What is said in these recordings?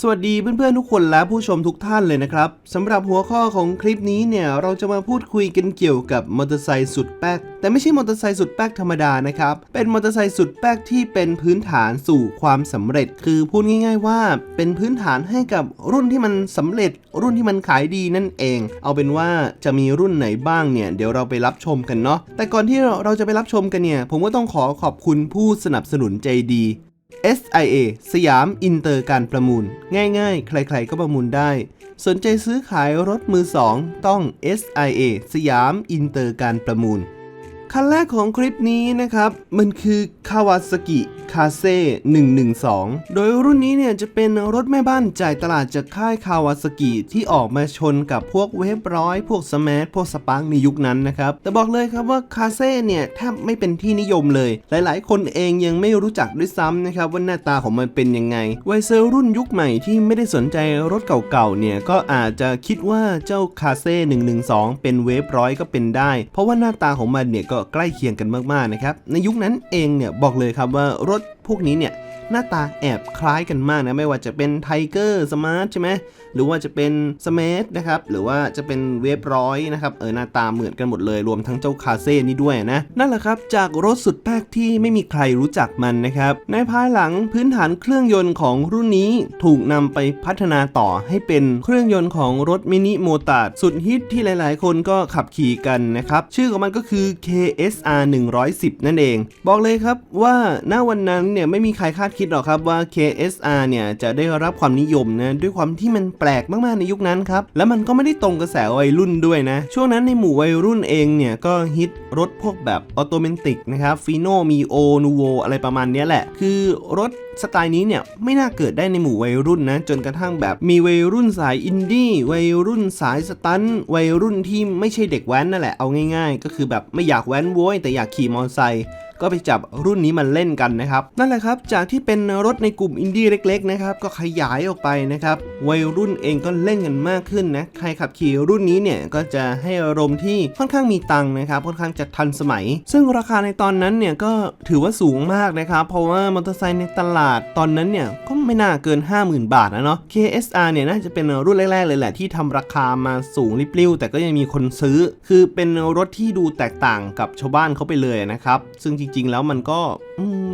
สวัสดีเพื่อนๆทุกคนและผู้ชมทุกท่านเลยนะครับสำหรับหัวข้อของคลิปนี้เนี่ยเราจะมาพูดคุยกันเกี่ยวกับมอเตอร์ไซค์สุดแป๊กแต่ไม่ใช่มอเตอร์ไซค์สุดแป๊กธรรมดานะครับเป็นมอเตอร์ไซค์สุดแป๊กที่เป็นพื้นฐานสู่ความสำเร็จ คือพูดง่าย ๆ ว่าเป็นพื้นฐานให้กับรุ่นที่มันสำเร็จ รุ่นที่มันขายดีนั่นเอง เอาเป็นว่าจะมีรุ่นไหนบ้างเนี่ยเดี๋ยวเราไปรับชมกันเนาะแต่ก่อนที่เราจะไปรับชมกันเนี่ยผมก็ต้องขอขอบคุณผู้สนับสนุนใจดี SIA สยามอินเตอร์การประมูล ง่ายๆ ใครๆก็ประมูลได้ สนใจซื้อขายรถมือสองต้อง SIA สยามอินเตอร์การประมูล คันแรกของคลิปนี้นะครับ มันคือ Kawasaki k a z e 112 โดยรุ่นนี้เนี่ยจะเป็นรถแม่บ้านจ่ายตลาดจากค่าย Kawasaki ที่ออกมาชนกับพวกเวฟร้อย พวกสมาร์ทพวกสปาร์กในยุคนั้นนะครับ แต่บอกเลยครับว่า k a z e เนี่ยแทบไม่เป็นที่นิยมเลย หลายๆ คนเองยังไม่รู้จักด้วยซ้ำนะครับว่าหน้าตาของมันเป็นยังไงวัยเซลรุ่นยุคใหม่ที่ไม่ได้สนใจรถเก่าๆเนี่ยก็อาจจะคิดว่าเจ้า k a z e 112 เป็นเวฟร้อยก็เป็นได้ เพราะว่าหน้าตาของมันเนี่ยก็ใกล้เคียงกันมากๆนะครับในยุคนั้นเองเนี่ยบอกเลยครับว่ารถพวกนี้เนี่ย หน้าตาแอบคล้ายกันมากนะ ไม่ว่าจะเป็นไทเกอร์สมาร์ทใช่ไหมหรือว่าจะเป็นสเมทนะครับ หรือว่าจะเป็นเวฟร้อยนะครับ เออหน้าตาเหมือนกันหมดเลย รวมทั้งเจ้าคาเซ่นี่ด้วยนะ นั่นแหละครับ จากรถสุดแป๊กที่ไม่มีใครรู้จักมันนะครับ ในภายหลังพื้นฐานเครื่องยนต์ของรุ่นนี้ถูกนำไปพัฒนาต่อให้เป็นเครื่องยนต์ของรถมินิโมตาร์สุดฮิตที่หลาย ๆ คนก็ขับขี่กันนะครับชื่อของมันก็คือ KSR 110 นั่นเอง บอกเลยครับว่าณวันนั้นเนี่ยไม่มีใครคาดคิดหรอกครับว่า KSR เนี่ยจะได้รับความนิยมนะด้วยความที่มันแปลกมากๆในยุคนั้นครับ แล้วมันก็ไม่ได้ตรงกระแสวัยรุ่นด้วยนะ ช่วงนั้นในหมู่วัยรุ่นเองเนี่ยก็ฮิตรถพวกแบบออโตเมนติกนะครับฟีโนมีโอนูโวอะไรประมาณนี้แหละ คือรถสไตล์นี้เนี่ยไม่น่าเกิดได้ในหมู่วัยรุ่นนะ จนกระทั่งแบบมีวัยรุ่นสายอินดี้วัยรุ่นสายสตันวัยรุ่นที่ไม่ใช่เด็กแว้นนั่นแหละเอาง่ายๆ ก็คือแบบไม่อยากแว้นโว้ยแต่อยากขี่มอเตอร์ไซค์ก็ไปจับรุ่นนี้มันเล่นกันนะครับ นั่นแหละครับ จากที่เป็นรถในกลุ่มอินดี้เล็กๆนะครับก็ขยายออกไปนะครับ วัยรุ่นเองก็เล่นกันมากขึ้นนะใครขับขี่รุ่นนี้เนี่ยก็จะให้อารมณ์ที่ค่อนข้างมีตังค์นะครับค่อนข้างจะทันสมัย ซึ่งราคาในตอนนั้นเนี่ยก็ถือว่าสูงมากนะครับ เพราะว่ามอเตอร์ไซค์ในตลาดตอนนั้นเนี่ยก็ไม่น่าเกิน 50,000 บาทนะเนาะ KSR เนี่ยน่าจะเป็นรุ่นแรกๆเลยแหละที่ทำราคามาสูงริบลิ่วแต่ก็ยังมีคนซื้อ คือเป็นรถที่ดูแตกต่างกับชาวบ้านเขาไปเลยนะครับ ซึ่งจริงๆแล้วมันก็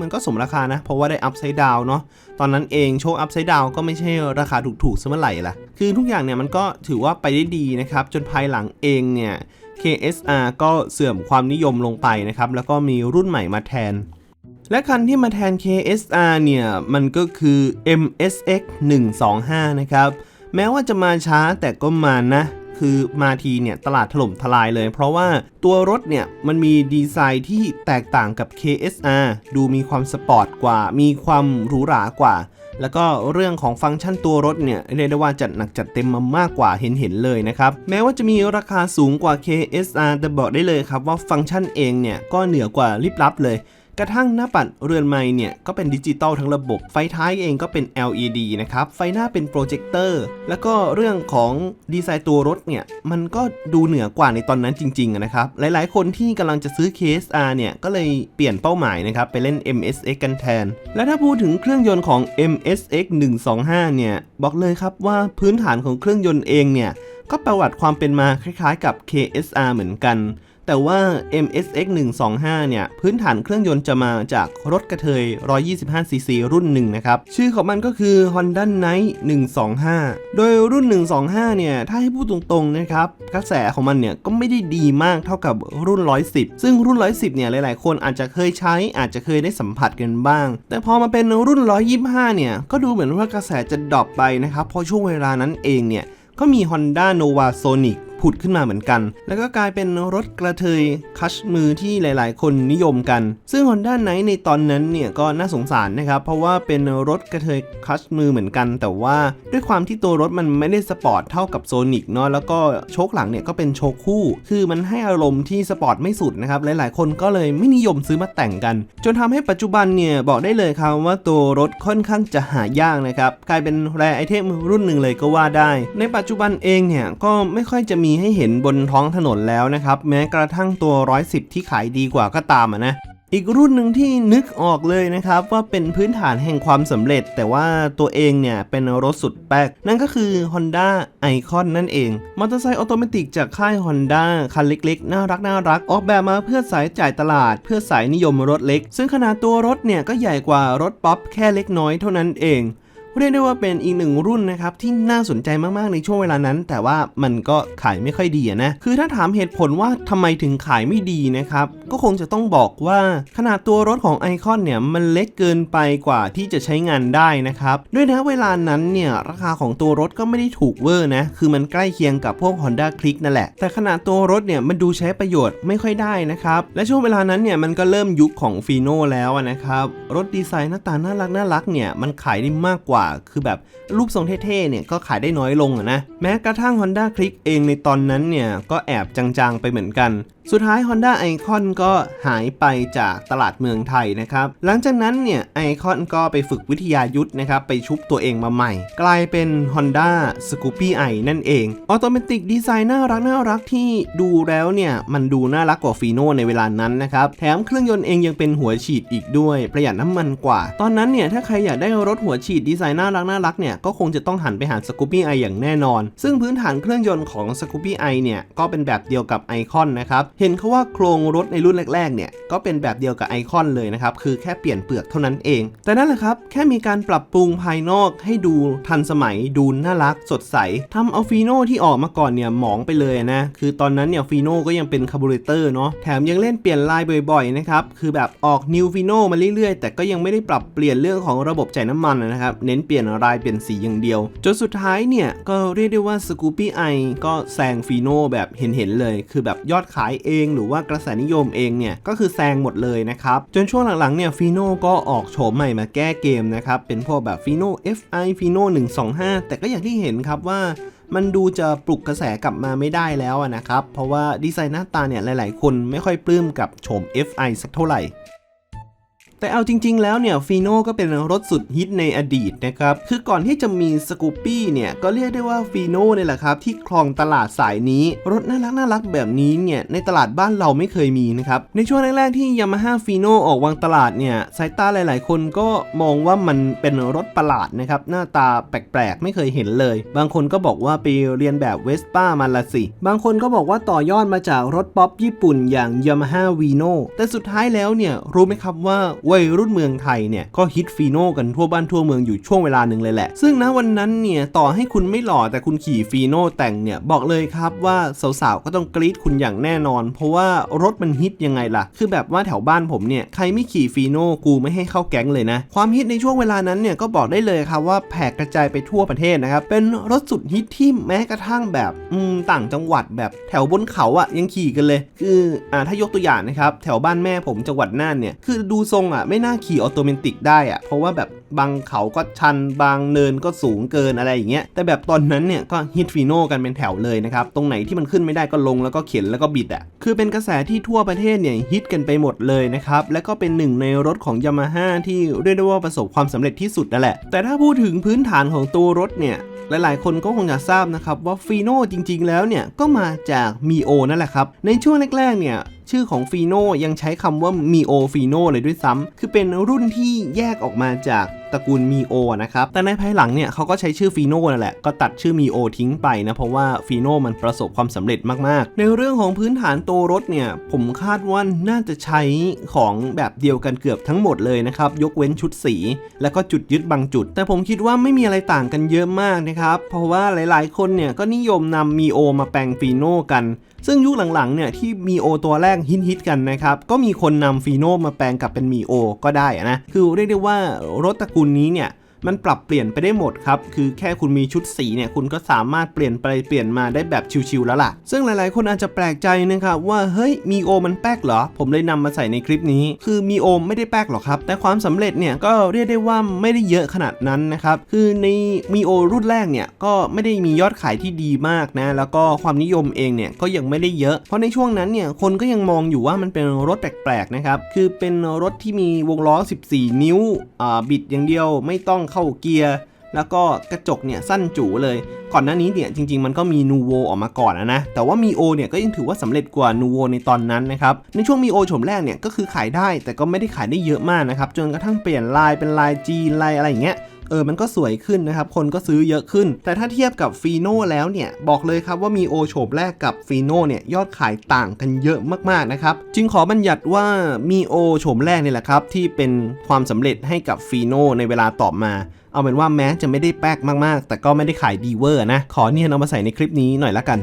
มันก็สมราคานะ เพราะว่าได้อัพไซด์ดาวเนาะ ตอนนั้นเองโชคอัพไซด์ดาวก็ไม่ใช่ราคาถูกๆซะเมื่อไหร่ละคือทุกอย่างเนี่ยมันก็ถือว่าไปได้ดีนะครับ จนภายหลังเองเนี่ย KSR ก็เสื่อมความนิยมลงไปนะครับ แล้วก็มีรุ่นใหม่มาแทน และคันที่มาแทน KSR เนี่ย มันก็คือ MSX 125 นะครับ แม้ว่าจะมาช้าแต่ก็มานะ คือมาทีเนี่ยตลาดถล่มทลายเลย เพราะว่าตัวรถเนี่ยมันมีดีไซน์ที่แตกต่างกับ KSR ดูมีความสปอร์ตกว่า มีความหรูหรากว่า แล้วก็เรื่องของฟังก์ชันตัวรถเนี่ยเรียกได้ว่าจัดหนักจัดเต็มมามากกว่าเห็นเห็นเลยนะครับ แม้ว่าจะมีราคาสูงกว่า KSR แต่บอกได้เลยครับว่าฟังก์ชันเองเนี่ยก็เหนือกว่าลิบลับเลย กระทั่งหน้าปัดเรือนไม้เนี่ยก็เป็นดิจิตอลทั้งระบบ ไฟท้ายเองก็เป็น LED นะครับ ไฟหน้าเป็นโปรเจคเตอร์ แล้วก็เรื่องของดีไซน์ตัวรถเนี่ย มันก็ดูเหนือกว่าในตอนนั้นจริงๆนะครับ หลายๆ คนที่กำลังจะซื้อ KSR เนี่ย ก็เลยเปลี่ยนเป้าหมายนะครับ ไปเล่น MSX กันแทน และถ้าพูดถึงเครื่องยนต์ของ MSX 125 เนี่ย บอกเลยครับว่าพื้นฐานของเครื่องยนต์เองเนี่ยก็ประวัติความเป็นมาคล้ายๆกับ KSR เหมือนกัน แต่ว่า MSX 125 เนี่ย พื้นฐานเครื่องยนต์จะมาจากรถกระเทย 125cc รุ่นหนึ่งนะครับ ชื่อของมันก็คือ Honda Night 125 โดยรุ่น 125 เนี่ย ถ้าให้พูดตรงๆนะครับ กระแสของมันเนี่ย ก็ไม่ได้ดีมากเท่ากับรุ่น 110 ซึ่งรุ่น 110 เนี่ย หลายๆ คนอาจจะเคยใช้อาจจะเคยได้สัมผัสกันบ้าง แต่พอมาเป็นรุ่น 125 เนี่ย ก็ดูเหมือนว่ากระแสจะดรอปไปนะครับเพราะช่วงเวลานั้นเองเนี่ยก็มี Honda Nova Sonic ดขึ้นมาเหมือนกัน แล้วก็กลายเป็นรถกระเทยคัชมือที่หลาย ๆ คนนิยมกัน ซึ่ง Honda Night ในตอนนั้นเนี่ยก็น่าสงสารนะครับ เพราะว่าเป็นรถกระเทยคัชมือเหมือนกัน แต่ว่าด้วยความที่ตัวรถมันไม่ได้สปอร์ตเท่ากับโซนิกเนาะแล้วก็โชคหลังเนี่ยก็เป็นโชคคู่ คือมันให้อารมณ์ที่สปอร์ตไม่สุดนะครับ หลาย ๆ คนก็เลยไม่นิยมซื้อมาแต่งกัน จนทำให้ปัจจุบันเนี่ยบอกได้เลยครับว่าตัวรถค่อนข้างจะหายากนะครับกลายเป็นแรไอเทมรุ่นหนึ่งเลยก็ว่าได้ ในปัจจุบันเองเนี่ยก็ไม่ค่อยจะมีให้เห็นบนท้องถนนแล้วนะครับ แม้กระทั่งตัว 110 ที่ขายดีกว่าก็ตามะนะ อีกรุ่นหนึ่งที่นึกออกเลยนะครับ ว่าเป็นพื้นฐานแห่งความสำเร็จ แต่ว่าตัวเองเนี่ยเป็นรถสุดแป๊กนั่นก็คือ Honda Icon นั่นเอง มอเตอร์ไซค์ออโตเมติกจากค่าย Honda คันเล็กๆ น่ารักน่ารัก ออกแบบมาเพื่อสายจ่ายตลาด เพื่อสายนิยมรถเล็ก ซึ่งขนาดตัวรถเนี่ยก็ใหญ่กว่ารถป๊อปแค่เล็กน้อยเท่านั้นเอง เรียกได้ว่าเป็นอีกหนึ่งรุ่นนะครับที่น่าสนใจมากๆในช่วงเวลานั้น แต่ว่ามันก็ขายไม่ค่อยดีนะคือถ้าถามเหตุผลว่าทำไมถึงขายไม่ดีนะครับก็คงจะต้องบอกว่าขนาดตัวรถของไอคอนเนี่ยมันเล็กเกินไปกว่าที่จะใช้งานได้นะครับด้วยนะเวลานั้นเนี่ยราคาของตัวรถก็ไม่ได้ถูกเวอร์นะคือมันใกล้เคียงกับพวก Honda Click นั่นแหละ แต่ขนาดตัวรถเนี่ยมันดูใช้ประโยชน์ไม่ค่อยได้นะครับและช่วงเวลานั้นเนี่ยมันก็เริ่มยุคของฟีโนแล้วนะครับรถดีไซน์หน้าตาน่ารักน่ารักเนี่ยมันขายได้มากกว่าคือแบบรูปทรงเท่ๆเนี่ยก็ขายได้น้อยลงอะนะ แม้กระทั่ง Honda Click เองในตอนนั้นเนี่ยก็แอบจางๆไปเหมือนกัน สุดท้าย Honda Icon ก็หายไปจากตลาดเมืองไทยนะครับ หลังจากนั้นเนี่ย Icon ก็ไปฝึกวิทยายุทธนะครับ ไปชุบตัวเองมาใหม่ กลายเป็น Honda Scoopy i นั่นเองออโตเมติกดีไซน์น่ารักน่ารักที่ดูแล้วเนี่ย มันดูน่ารักกว่าฟีโนในเวลานั้นนะครับ แถมเครื่องยนต์เองยังเป็นหัวฉีดอีกด้วย ประหยัดน้ำมันกว่า ตอนนั้นเนี่ย ถ้าใครอยากได้รถหัวฉีดดีไซน์น่ารักน่ารักเนี่ยก็คงจะต้องหันไปหา Scoopy i อย่างแน่นอน ซึ่งพื้นฐานเครื่องยนต์ของ Scoopy i เนี่ยก็เป็นแบบเดียวกับ Icon นะครับเห็นเขาว่าโครงรถในรุ่นแรกๆเนี่ยก็เป็นแบบเดียวกับไอคอนเลยนะครับ คือแค่เปลี่ยนเปลือกเท่านั้นเอง แต่นั่นแหละครับ แค่มีการปรับปรุงภายนอกให้ดูทันสมัยดูน่ารักสดใสทำเอาฟีโน่ที่ออกมาก่อนเนี่ยหมองไปเลยนะ คือตอนนั้นเนี่ยฟีโน่ก็ยังเป็นคาร์บูเรเตอร์เนาะแถมยังเล่นเปลี่ยนลายบ่อยๆนะครับคือแบบออกนิวฟีโน่มาเรื่อยๆ แต่ก็ยังไม่ได้ปรับเปลี่ยนเรื่องของระบบจ่ายน้ำมันนะครับเน้นเปลี่ยนลายเปลี่ยนสีอย่างเดียวจนสุดท้ายเนี่ยก็เรียกได้ว่าสกูปี้ไอก็แซงฟีโน่แบบเห็นๆเลย คือแบบยอดขายเอง หรือว่ากระแสนิยมเองเนี่ยก็คือแซงหมดเลยนะครับ จนช่วงหลังๆเนี่ยฟีโน่ก็ออกโฉมใหม่มาแก้เกมนะครับ เป็นพวกแบบฟีโน่ FI ฟีโน่125 แต่ก็อย่างที่เห็นครับว่ามันดูจะปลุกกระแสกลับมาไม่ได้แล้วนะครับ เพราะว่าดีไซน์หน้าตาเนี่ยหลายๆ คนไม่ค่อยปลื้มกับโฉม FI สักเท่าไหร่ แต่เอาจริง ๆ แล้วเนี่ยฟีโน่ก็เป็นรถสุดฮิตในอดีตนะครับ คือก่อนที่จะมีสกูปปี้เนี่ย ก็เรียกได้ว่าฟีโน่เนี่ยแหละครับ ที่ครองตลาดสายนี้ รถน่ารักน่ารักแบบนี้เนี่ย ในตลาดบ้านเราไม่เคยมีนะครับ ในช่วงแรก ๆ ที่ยามาฮ่าฟีโน่ออกวางตลาดเนี่ย สายตาหลาย ๆ คนก็มองว่ามันเป็นรถประหลาดนะครับ หน้าตาแปลก ๆ ไม่เคยเห็นเลย บางคนก็บอกว่าไปเรียนแบบเวสป้ามาละสิ บางคนก็บอกว่าต่อยอดมาจากรถป๊อปญี่ปุ่นอย่างยามาฮ่าวีโน่แต่สุดท้ายแล้วเนี่ยรู้ไหมครับว่าวัยรุ่นเมืองไทยเนี่ยก็ฮิตฟีโน่กันทั่วบ้านทั่วเมืองอยู่ช่วงเวลาหนึ่งเลยแหละ ซึ่งณวันนั้นเนี่ยต่อให้คุณไม่หล่อแต่คุณขี่ฟีโน่แต่งเนี่ยบอกเลยครับว่าสาวๆก็ต้องกรี๊ดคุณอย่างแน่นอน เพราะว่ารถมันฮิตยังไงล่ะ คือแบบว่าแถวบ้านผมเนี่ยใครไม่ขี่ฟีโน่กูไม่ให้เข้าแก๊งเลยนะ ความฮิตในช่วงเวลานั้นเนี่ยก็บอกได้เลยครับว่าแผ่กระจายไปทั่วประเทศนะครับเป็นรถสุดฮิตที่แม้กระทั่งแบบอืมต่างจังหวัดแบบแถวบนเขาอะยังขี่กันเลย คืออ่าถ้ายกตัวอย่างนะครับแถวบ้านแม่ผมจังหวัดน่านเนี่ยคือดูทรงอะไม่น่าขี่ออโตเมติกได้อะเพราะว่าแบบบางเขาก็ชันบางเนินก็สูงเกินอะไรอย่างเงี้ยแต่แบบตอนนั้นเนี่ยก็ฮิตฟีโน่กันเป็นแถวเลยนะครับตรงไหนที่มันขึ้นไม่ได้ก็ลงแล้วก็เข็นแล้วก็บิดอะคือเป็นกระแสที่ทั่วประเทศเนี่ยฮิตกันไปหมดเลยนะครับและก็เป็นหนึ่งในรถของยามาฮ่าที่เรียกได้ว่าประสบความสำเร็จที่สุดนั่นแหละ แต่ถ้าพูดถึงพื้นฐานของตัวรถเนี่ยหลายๆ คนก็คงจะทราบนะครับว่าฟีโน่จริง ๆ แล้วเนี่ยก็มาจากมีโอนั่นแหละครับ ในช่วงแรก ๆ เนี่ย ชื่อของฟีโน่ยังใช้คำว่ามีโอฟีโน่เลยด้วยซ้ำคือเป็นรุ่นที่แยกออกมาจากตระกูลมีโอนะครับ แต่ในภายหลังเนี่ยเขาก็ใช้ชื่อฟีโน่นั่นแหละ ก็ตัดชื่อมีโอทิ้งไปนะ เพราะว่าฟีโน่มันประสบความสำเร็จมากๆ ในเรื่องของพื้นฐานตัวรถเนี่ย ผมคาดว่าน่าจะใช้ของแบบเดียวกันเกือบทั้งหมดเลยนะครับ ยกเว้นชุดสี แล้วก็จุดยึดบางจุด แต่ผมคิดว่าไม่มีอะไรต่างกันเยอะมากนะครับ เพราะว่าหลายๆ คนเนี่ยก็นิยมนำมีโอมาแปลงฟีโน่กัน ซึ่งยุคหลังๆเนี่ยที่มีโอตัวแรกฮิตๆกันนะครับก็มีคนนำฟีโน่มาแปลงกลับเป็นมีโอก็ได้นะคือเรียกได้ว่ารถตระกูลนี้เนี่ย มันปรับเปลี่ยนไปได้หมดครับ คือแค่คุณมีชุดสีเนี่ยคุณก็สามารถเปลี่ยนไปเปลี่ยนมาได้แบบชิวๆแล้วล่ะ ซึ่งหลายๆ คนอาจจะแปลกใจนะครับว่าเฮ้ยมีโอมันแป๊กเหรอ ผมเลยนำมาใส่ในคลิปนี้ คือมีโอไม่ได้แป๊กหรอกครับ แต่ความสำเร็จเนี่ยก็เรียกได้ว่าไม่ได้เยอะขนาดนั้นนะครับ คือในมีโอรุ่นแรกเนี่ยก็ไม่ได้มียอดขายที่ดีมากนะ แล้วก็ความนิยมเองเนี่ยก็ยังไม่ได้เยอะ เพราะในช่วงนั้นเนี่ยคนก็ยังมองอยู่ว่ามันเป็นรถแปลกๆนะครับ คือเป็นรถที่มีวงล้อ 14 นิ้วอ่าบิดอย่างเดียวไม่ต้องเข้าเกียร์ แล้วก็กระจกเนี่ยสั้นจูเลย ก่อนหน้านี้เนี่ยจริง ๆ มันก็มีนูโวออกมาก่อนนะ แต่ว่ามีโอเนี่ยก็ยังถือว่าสำเร็จกว่านูโวในตอนนั้นนะครับ ในช่วงมีโอโฉมแรกเนี่ยก็คือขายได้ แต่ก็ไม่ได้ขายได้เยอะมากนะครับ จนกระทั่งเปลี่ยนลายเป็นลายจีนลายอะไรอย่างเงี้ย เออมันก็สวยขึ้นนะครับคนก็ซื้อเยอะขึ้น แต่ถ้าเทียบกับฟีโน่แล้วเนี่ยบอกเลยครับว่ามีโอโฉมแรกกับฟีโน่เนี่ยยอดขายต่างกันเยอะมากๆนะครับจึงขอบัญญัติว่ามีโอโฉมแรกนี่แหละครับที่เป็นความสำเร็จให้กับฟีโน่ในเวลาต่อมาเอาเป็นว่าแม้จะไม่ได้แป๊กมากๆ แต่ก็ไม่ได้ขายดีเวอร์นะ ขอเนี่ยเอามาใส่ในคลิปนี้หน่อยละกัน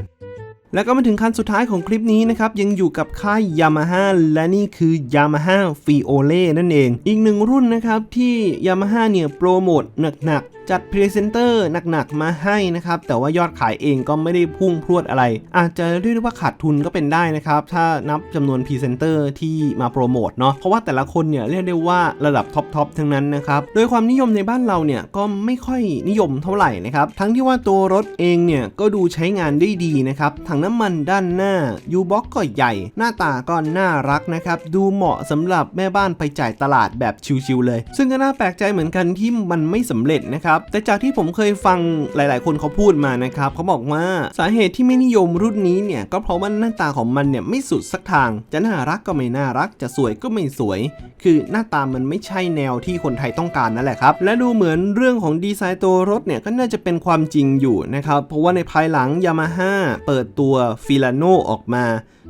แล้วก็มาถึงคันสุดท้ายของคลิปนี้นะครับ ยังอยู่กับค่ายยามาฮ่าและนี่คือยามาฮ่าฟิโอเล่นั่นเอง อีกหนึ่งรุ่นนะครับที่ยามาฮ่าเนี่ยโปรโมทหนักๆจัดพรีเซนเตอร์หนักๆมาให้นะครับ แต่ว่ายอดขายเองก็ไม่ได้พุ่งพรวดอะไร อาจจะเรียกได้ว่าขาดทุนก็เป็นได้นะครับ ถ้านับจำนวนพรีเซนเตอร์ที่มาโปรโมทเนาะเพราะว่าแต่ละคนเนี่ยเรียกได้ว่าระดับท็อปๆทั้งนั้นนะครับ โดยความนิยมในบ้านเราเนี่ยก็ไม่ค่อยนิยมเท่าไหร่นะครับ ทั้งที่ว่าตัวรถเองเนี่ยก็ดูใช้งานได้ดีนะครับถังน้ำมันด้านหน้ายูบ็อกก็ใหญ่ หน้าตาก็น่ารักนะครับดูเหมาะสำหรับแม่บ้านไปจ่ายตลาดแบบชิวๆเลย ซึ่งก็น่าแปลกใจเหมือนกันที่มันไม่สำเร็จนะครับแต่จากที่ผมเคยฟังหลาย ๆ คนเขาพูดมานะครับเขาบอกว่าสาเหตุที่ไม่นิยมรุ่นนี้เนี่ยก็เพราะว่าหน้าตาของมันเนี่ยไม่สุดสักทาง จะน่ารักก็ไม่น่ารัก จะสวยก็ไม่สวย คือหน้าตามันไม่ใช่แนวที่คนไทยต้องการนั่นแหละครับ และดูเหมือนเรื่องของดีไซน์ตัวรถเนี่ยก็น่าจะเป็นความจริงอยู่นะครับ เพราะว่าในภายหลัง Yamaha เปิดตัวฟิลาโนออกมา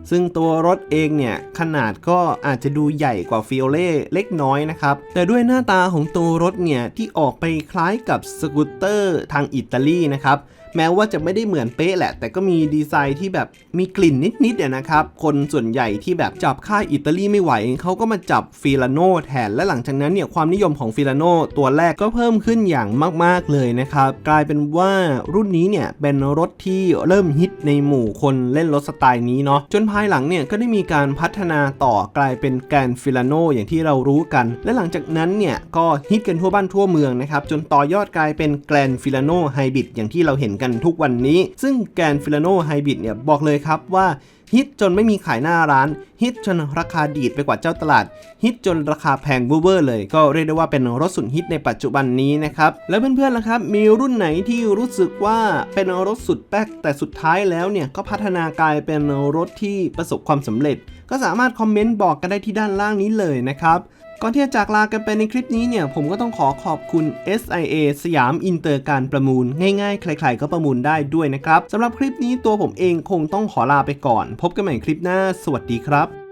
ซึ่งตัวรถเองเนี่ย ขนาดก็อาจจะดูใหญ่กว่าฟิโอเล่เล็กน้อยนะครับ แต่ด้วยหน้าตาของตัวรถเนี่ย ที่ออกไปคล้ายกับสกูตเตอร์ทางอิตาลีนะครับ แม้ว่าจะไม่ได้เหมือนเป๊ะแหละ แต่ก็มีดีไซน์ที่แบบมีกลิ่นนิดๆเนี่ยนะครับ คนส่วนใหญ่ที่แบบจับค่ายอิตาลีไม่ไหว เขาก็มาจับฟิลาโนแทน และหลังจากนั้นเนี่ยความนิยมของฟิลาโนตัวแรกก็เพิ่มขึ้นอย่างมาก ๆเลยนะครับ กลายเป็นว่ารุ่นนี้เนี่ยเป็นรถที่เริ่มฮิตในหมู่คนเล่นรถสไตล์นี้เนาะจนภายหลังเนี่ยก็ได้มีการพัฒนาต่อกลายเป็นแกนฟิลาโนอย่างที่เรารู้กัน และหลังจากนั้นเนี่ยก็ฮิตกันทั่วบ้านทั่วเมืองนะครับจนต่อยอดกลายเป็นแกนฟิลาโนไฮบริดอย่างที่เราเห็นกันทุกวันนี้ ซึ่งแกรนฟิลาโนไฮบริดเนี่ยบอกเลยครับว่าฮิตจนไม่มีขายหน้าร้าน ฮิตจนราคาดีดไปกว่าเจ้าตลาด ฮิตจนราคาแพงเวอร์เลย ก็เรียกได้ว่าเป็นรถสุดฮิตในปัจจุบันนี้นะครับ แล้วเพื่อนๆล่ะครับ มีรุ่นไหนที่รู้สึกว่าเป็นรถสุดแป๊ก แต่สุดท้ายแล้วเนี่ย ก็พัฒนากลายเป็นรถที่ประสบความสำเร็จ ก็สามารถคอมเมนต์บอกกันได้ที่ด้านล่างนี้เลยนะครับ ก่อนที่จะจากลากันไปในคลิปนี้เนี่ย ผมก็ต้องขอขอบคุณ SIA สยามอินเตอร์การประมูล ง่ายๆ ใครๆ ก็ประมูลได้ด้วยนะครับสำหรับคลิปนี้ตัวผมเองคงต้องขอลาไปก่อน พบกันใหม่คลิปหน้า สวัสดีครับ